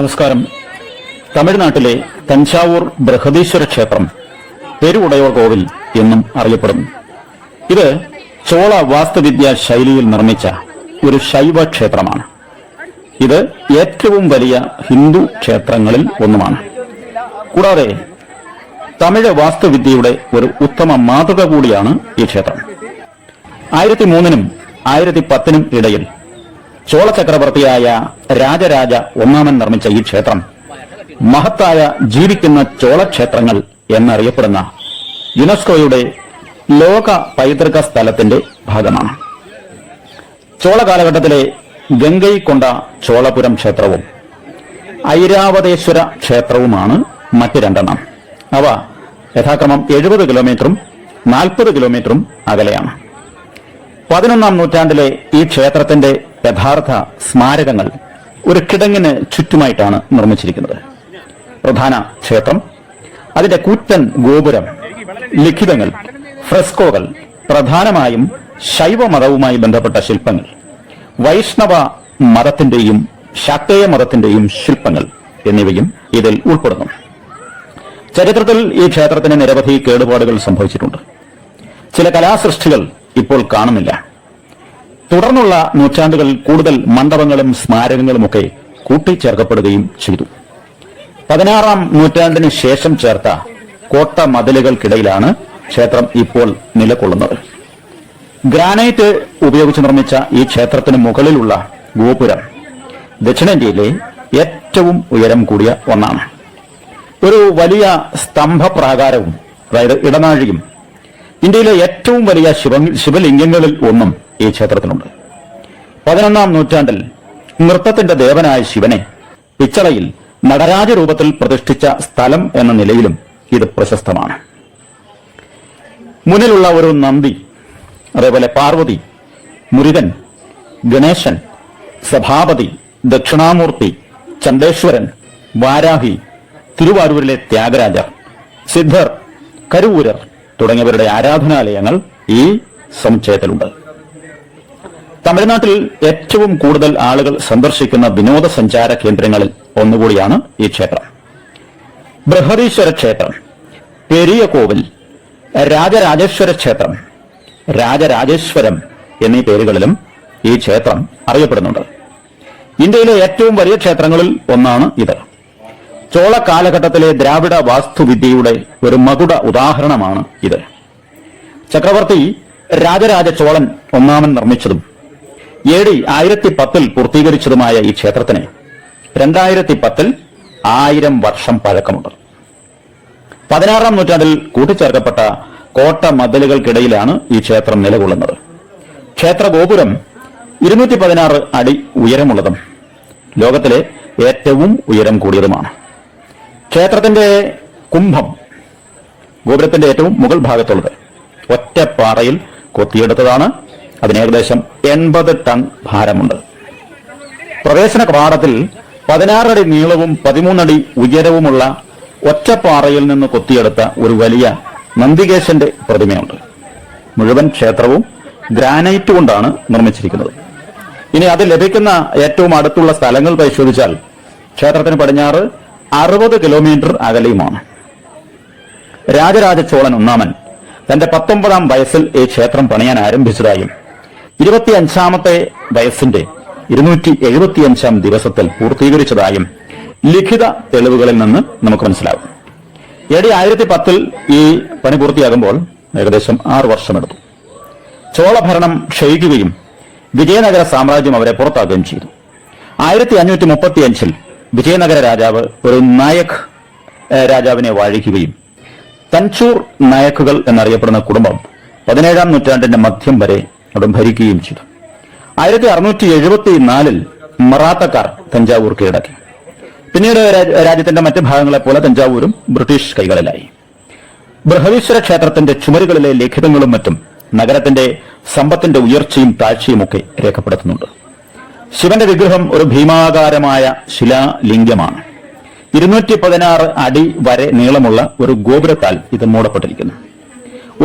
നമസ്കാരം. തമിഴ്നാട്ടിലെ തഞ്ചാവൂർ ബൃഹദീശ്വര ക്ഷേത്രം പെരുവുടയോർ കോവിൽ എന്നും അറിയപ്പെടുന്നു. ഇത് ചോള വാസ്തുവിദ്യാ ശൈലിയിൽ നിർമ്മിച്ച ഒരു ശൈവ ക്ഷേത്രമാണ്. ഇത് ഏറ്റവും വലിയ ഹിന്ദു ക്ഷേത്രങ്ങളിൽ ഒന്നുമാണ്. കൂടാതെ തമിഴ് വാസ്തുവിദ്യയുടെ ഒരു ഉത്തമ മാതൃക കൂടിയാണ് ഈ ക്ഷേത്രം. ആയിരത്തി മൂന്നിനും ആയിരത്തി പത്തിനും ഇടയിൽ ചോള ചക്രവർത്തിയായ രാജരാജ ഒന്നാമൻ നിർമ്മിച്ച ഈ ക്ഷേത്രം മഹത്തായ ജീവിക്കുന്ന ചോളക്ഷേത്രങ്ങൾ എന്നറിയപ്പെടുന്ന യുനെസ്കോയുടെ ലോക പൈതൃക സ്ഥലത്തിന്റെ ഭാഗമാണ്. ചോള കാലഘട്ടത്തിലെ ഗംഗൈക്കൊണ്ട ചോളപുരം ക്ഷേത്രവും ഐരാവതേശ്വര ക്ഷേത്രവുമാണ് മറ്റ് രണ്ടെണ്ണം. അവ യഥാക്രമം എഴുപത് കിലോമീറ്ററും നാൽപ്പത് കിലോമീറ്ററും അകലെയാണ്. പതിനൊന്നാം നൂറ്റാണ്ടിലെ ഈ ക്ഷേത്രത്തിന്റെ യഥാർത്ഥ സ്മാരകങ്ങൾ ഒരു കിടങ്ങിന് ചുറ്റുമായിട്ടാണ് നിർമ്മിച്ചിരിക്കുന്നത്. പ്രധാന ക്ഷേത്രം അതിന്റെ കൂറ്റൻ ഗോപുരം ലിഖിതങ്ങൾ ഫ്രെസ്കോകൾ പ്രധാനമായും ശൈവ മതവുമായി ബന്ധപ്പെട്ട ശില്പങ്ങൾ വൈഷ്ണവ മതത്തിന്റെയും ശാക്തേയ മതത്തിന്റെയും ശില്പങ്ങൾ എന്നിവയും ഇതിൽ ഉൾപ്പെടുന്നു. ചരിത്രത്തിൽ ഈ ക്ഷേത്രത്തിന് നിരവധി കേടുപാടുകൾ സംഭവിച്ചിട്ടുണ്ട്. ചില കലാസൃഷ്ടികൾ ഇപ്പോൾ കാണുന്നില്ല. തുടർന്നുള്ള നൂറ്റാണ്ടുകളിൽ കൂടുതൽ മണ്ഡപങ്ങളും സ്മാരകങ്ങളുമൊക്കെ കൂട്ടിച്ചേർക്കപ്പെടുകയും ചെയ്തു. പതിനാറാം നൂറ്റാണ്ടിന് ശേഷം ചേർത്ത കോട്ട മതിലുകൾക്കിടയിലാണ് ക്ഷേത്രം ഇപ്പോൾ നിലകൊള്ളുന്നത്. ഗ്രാനൈറ്റ് ഉപയോഗിച്ച് നിർമ്മിച്ച ഈ ക്ഷേത്രത്തിന് മുകളിലുള്ള ഗോപുരം ദക്ഷിണേന്ത്യയിലെ ഏറ്റവും ഉയരം കൂടിയ ഒന്നാണ്. ഒരു വലിയ സ്തംഭപ്രാകാരവും അതായത് ഇടനാഴിയും ഇന്ത്യയിലെ ഏറ്റവും വലിയ ശിവ ശിവലിംഗങ്ങളിൽ ഒന്നും ഈ ക്ഷേത്രത്തിനുണ്ട്. പതിനൊന്നാം നൂറ്റാണ്ടിൽ നൃത്തത്തിന്റെ ദേവനായ ശിവനെ പിച്ചളയിൽ നടരാജ രൂപത്തിൽ പ്രതിഷ്ഠിച്ച സ്ഥലം എന്ന നിലയിലും ഇത് പ്രശസ്തമാണ്. മുന്നിലുള്ള ഒരു നന്ദി അതേപോലെ പാർവതി മുരുകൻ ഗണേശൻ സഭാപതി ദക്ഷിണാമൂർത്തി ചന്ദേശ്വരൻ വാരാഹി തിരുവാരൂരിലെ ത്യാഗരാജർ സിദ്ധർ കരുവൂരർ തുടങ്ങിയവരുടെ ആരാധനാലയങ്ങൾ ഈ സമുച്ചയത്തിലുണ്ട്. തമിഴ്നാട്ടിൽ ഏറ്റവും കൂടുതൽ ആളുകൾ സന്ദർശിക്കുന്ന വിനോദസഞ്ചാര കേന്ദ്രങ്ങളിൽ ഒന്നുകൂടിയാണ് ഈ ക്ഷേത്രം. ബൃഹദീശ്വര ക്ഷേത്രം പെരിയ കോവിൽ രാജരാജേശ്വര ക്ഷേത്രം രാജരാജേശ്വരം എന്നീ പേരുകളിലും ഈ ക്ഷേത്രം അറിയപ്പെടുന്നുണ്ട്. ഇന്ത്യയിലെ ഏറ്റവും വലിയ ക്ഷേത്രങ്ങളിൽ ഒന്നാണ് ഇത്. ചോള കാലഘട്ടത്തിലെ ദ്രാവിഡ വാസ്തുവിദ്യയുടെ ഒരു മകുട ഉദാഹരണമാണ് ഇത്. ചക്രവർത്തി രാജരാജ ചോളൻ ഒന്നാമൻ നിർമ്മിച്ചതും എ ഡി ആയിരത്തി പത്തിൽ പൂർത്തീകരിച്ചതുമായ ഈ ക്ഷേത്രത്തിന് രണ്ടായിരത്തി പത്തിൽ ആയിരം വർഷം പഴക്കമുണ്ട്. പതിനാറാം നൂറ്റാണ്ടിൽ കൂട്ടിച്ചേർക്കപ്പെട്ട കോട്ട മതിലുകൾക്കിടയിലാണ് ഈ ക്ഷേത്രം നിലകൊള്ളുന്നത്. ക്ഷേത്ര ഗോപുരം ഇരുന്നൂറ്റി പതിനാറ് അടി ഉയരമുള്ളതും ലോകത്തിലെ ഏറ്റവും ഉയരം കൂടിയതുമാണ്. ക്ഷേത്രത്തിന്റെ കുംഭം ഗോപുരത്തിന്റെ ഏറ്റവും മുകൾ ഭാഗത്തുള്ളത് ഒറ്റപ്പാറയിൽ കൊത്തിയെടുത്തതാണ് അതിന് ഏകദേശം എൺപത് ടൺ ഭാരമുണ്ട്. പ്രവേശന കവാടത്തിൽ പതിനാറടി നീളവും പതിമൂന്നടി ഉയരവുമുള്ള ഒറ്റപ്പാറയിൽ നിന്ന് കൊത്തിയെടുത്ത ഒരു വലിയ നന്ദികേശന്റെ പ്രതിമയുണ്ട്. മുഴുവൻ ക്ഷേത്രവും ഗ്രാനൈറ്റ് കൊണ്ടാണ് നിർമ്മിച്ചിരിക്കുന്നത്. ഇനി അത് ലഭിക്കുന്ന ഏറ്റവും അടുത്തുള്ള സ്ഥലങ്ങൾ പരിശോധിച്ചാൽ ക്ഷേത്രത്തിന് പടിഞ്ഞാറ് അറുപത് കിലോമീറ്റർ അകലെയുമാണ്. രാജരാജ ചോളൻ ഒന്നാമൻ തന്റെ പത്തൊമ്പതാം വയസ്സിൽ ഈ ക്ഷേത്രം പണിയാൻ ആരംഭിച്ചതായും ഇരുപത്തിയഞ്ചാമത്തെ വയസ്സിന്റെ ഇരുന്നൂറ്റി എഴുപത്തിയഞ്ചാം ദിവസത്തിൽ പൂർത്തീകരിച്ചതായും ലിഖിത തെളിവുകളിൽ നിന്ന് നമുക്ക് മനസ്സിലാകും. എ ആയിരത്തി പത്തിൽ ഈ പണി പൂർത്തിയാകുമ്പോൾ ഏകദേശം ആറു വർഷമെടുത്തു. ചോളഭരണം ക്ഷയിക്കുകയും വിജയനഗര സാമ്രാജ്യം അവരെ പുറത്താക്കുകയും ചെയ്തു. ആയിരത്തി അഞ്ഞൂറ്റി മുപ്പത്തിയഞ്ചിൽ വിജയനഗര രാജാവ് ഒരു നായക് രാജാവിനെ വാഴിക്കുകയും തൻചൂർ നായക്കുകൾ എന്നറിയപ്പെടുന്ന കുടുംബം പതിനേഴാം നൂറ്റാണ്ടിന്റെ മധ്യം വരെ അവിടെ ഭരിക്കുകയും ചെയ്തു. ആയിരത്തി അറുന്നൂറ്റി എഴുപത്തി നാലിൽ മറാത്തക്കാർ തഞ്ചാവൂർ കീഴടക്കി. പിന്നീട് രാജ്യത്തിന്റെ മറ്റ് ഭാഗങ്ങളെ പോലെ തഞ്ചാവൂരും ബ്രിട്ടീഷ് കൈകളിലായി. ബൃഹദീശ്വര ക്ഷേത്രത്തിന്റെ ചുമരുകളിലെ ലിഖിതങ്ങളും മറ്റും നഗരത്തിന്റെ സമ്പത്തിന്റെ ഉയർച്ചയും താഴ്ചയും ഒക്കെ രേഖപ്പെടുത്തുന്നുണ്ട്. ശിവന്റെ വിഗ്രഹം ഒരു ഭീമാകാരമായ ശിലാലിംഗമാണ്. ഇരുന്നൂറ്റി പതിനാറ് അടി വരെ നീളമുള്ള ഒരു ഗോപുരത്താൽ ഇത് മൂടപ്പെട്ടിരിക്കുന്നു.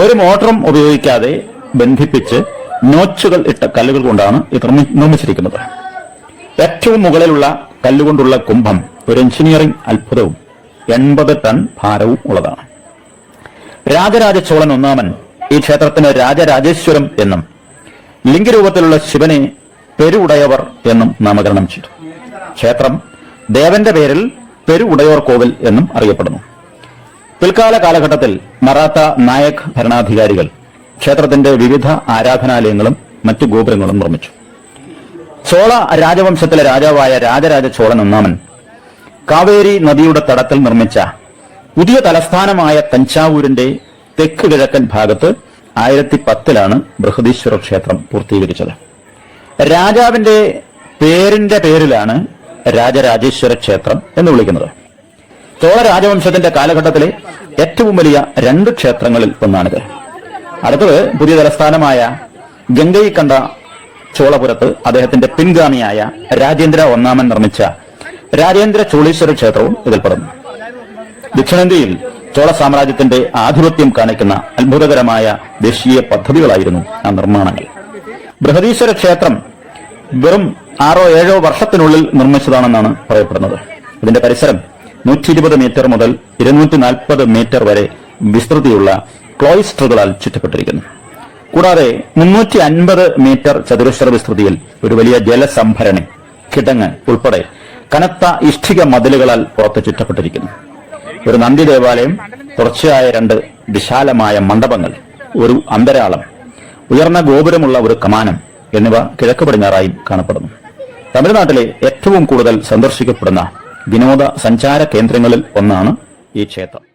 ഒരു മോട്ടറും ഉപയോഗിക്കാതെ ബന്ധിപ്പിച്ച് നോച്ചുകൾ ഇട്ട കല്ലുകൾ കൊണ്ടാണ് ഇത് നിർമ്മി- നിർമ്മിച്ചിരിക്കുന്നത്. ഏറ്റവും മുകളിലുള്ള കല്ലുകൊണ്ടുള്ള കുംഭം ഒരു എഞ്ചിനീയറിംഗ് അത്ഭുതവും എൺപത് ടൺ ഭാരവും ഉള്ളതാണ്. രാജരാജ ചോളൻ ഒന്നാമൻ ഈ ക്ഷേത്രത്തിന് രാജരാജേശ്വരം എന്നും ലിംഗരൂപത്തിലുള്ള ശിവനെ പെരുവുടയവർ എന്നും നാമകരണം ചെയ്തു. ക്ഷേത്രം ദേവന്റെ പേരിൽ പെരുവുടയോർ കോവിൽ എന്നും അറിയപ്പെടുന്നു. പിൽക്കാല കാലഘട്ടത്തിൽ മറാത്ത നായക് ഭരണാധികാരികൾ ക്ഷേത്രത്തിന്റെ വിവിധ ആരാധനാലയങ്ങളും മറ്റു ഗോപുരങ്ങളും നിർമ്മിച്ചു. ചോള രാജവംശത്തിലെ രാജാവായ രാജരാജ ചോളൻ ഒന്നാമൻ കാവേരി നദിയുടെ തടത്തിൽ നിർമ്മിച്ച പുതിയ തലസ്ഥാനമായ തഞ്ചാവൂരിന്റെ തെക്ക് കിഴക്കൻ ഭാഗത്ത് ആയിരത്തി പത്തിലാണ് ബൃഹദീശ്വര ക്ഷേത്രം പൂർത്തീകരിച്ചത്. രാജാവിന്റെ പേരിന്റെ പേരിലാണ് രാജരാജേശ്വര ക്ഷേത്രം എന്ന് വിളിക്കുന്നത്. ചോള രാജവംശത്തിന്റെ കാലഘട്ടത്തിലെ ഏറ്റവും വലിയ രണ്ട് ക്ഷേത്രങ്ങളിൽ ഒന്നാണിത്. അടുത്തത് പുതിയ തലസ്ഥാനമായ ഗംഗൈക്കണ്ട ചോളപുരത്ത് അദ്ദേഹത്തിന്റെ പിൻഗാമിയായ രാജേന്ദ്ര ഒന്നാമൻ നിർമ്മിച്ച രാജേന്ദ്ര ചോളീശ്വര ക്ഷേത്രവും ഇതിൽപ്പെടുന്നു ദക്ഷിണേന്ത്യയിൽ ചോള സാമ്രാജ്യത്തിന്റെ ആധിപത്യം കാണിക്കുന്ന അത്ഭുതകരമായ ദേശീയ പദ്ധതികളായിരുന്നു ആ നിർമ്മാണങ്ങൾ. ബൃഹദീശ്വര ക്ഷേത്രം വെറും ആറോ ഏഴോ വർഷത്തിനുള്ളിൽ നിർമ്മിച്ചതാണെന്നാണ് പറയപ്പെടുന്നത്. ഇതിന്റെ പരിസരം നൂറ്റി ഇരുപത് മീറ്റർ മുതൽ ഇരുന്നൂറ്റി നാൽപ്പത് മീറ്റർ വരെ വിസ്തൃതിയുള്ള ക്ലോയിസ്റ്ററുകളാൽ ചുറ്റപ്പെട്ടിരിക്കുന്നു. കൂടാതെ മുന്നൂറ്റി അൻപത് മീറ്റർ ചതുരശ്ര വിസ്തൃതിയിൽ ഒരു വലിയ ജലസംഭരണി കിടങ്ങ് ഉൾപ്പെടെ കനത്ത ഇഷ്ടിക മതിലുകളാൽ പുറത്ത് ചുറ്റപ്പെട്ടിരിക്കുന്നു. ഒരു നന്ദി ദേവാലയം തുടർച്ചയായ രണ്ട് വിശാലമായ മണ്ഡപങ്ങൾ ഒരു അന്തരാളം ഉയർന്ന ഗോപുരമുള്ള ഒരു കമാനം എന്നിവ കിഴക്ക് പടിഞ്ഞാറായും കാണപ്പെടുന്നു. തമിഴ്നാട്ടിലെ ഏറ്റവും കൂടുതൽ സന്ദർശിക്കപ്പെടുന്ന വിനോദ സഞ്ചാര കേന്ദ്രങ്ങളിൽ ഒന്നാണ് ഈ ക്ഷേത്രം.